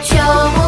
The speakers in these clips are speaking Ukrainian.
秋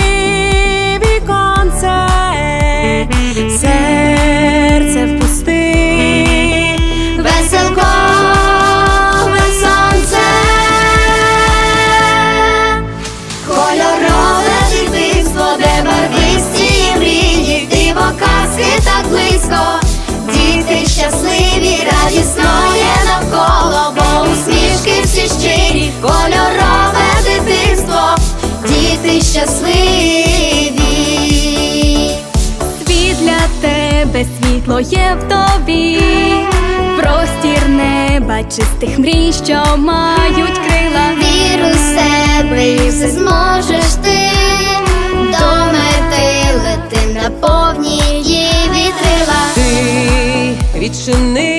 є в тобі, простір неба, чистих мрій, що мають крила. Віру в себе і все зможеш ти до мети вітрила.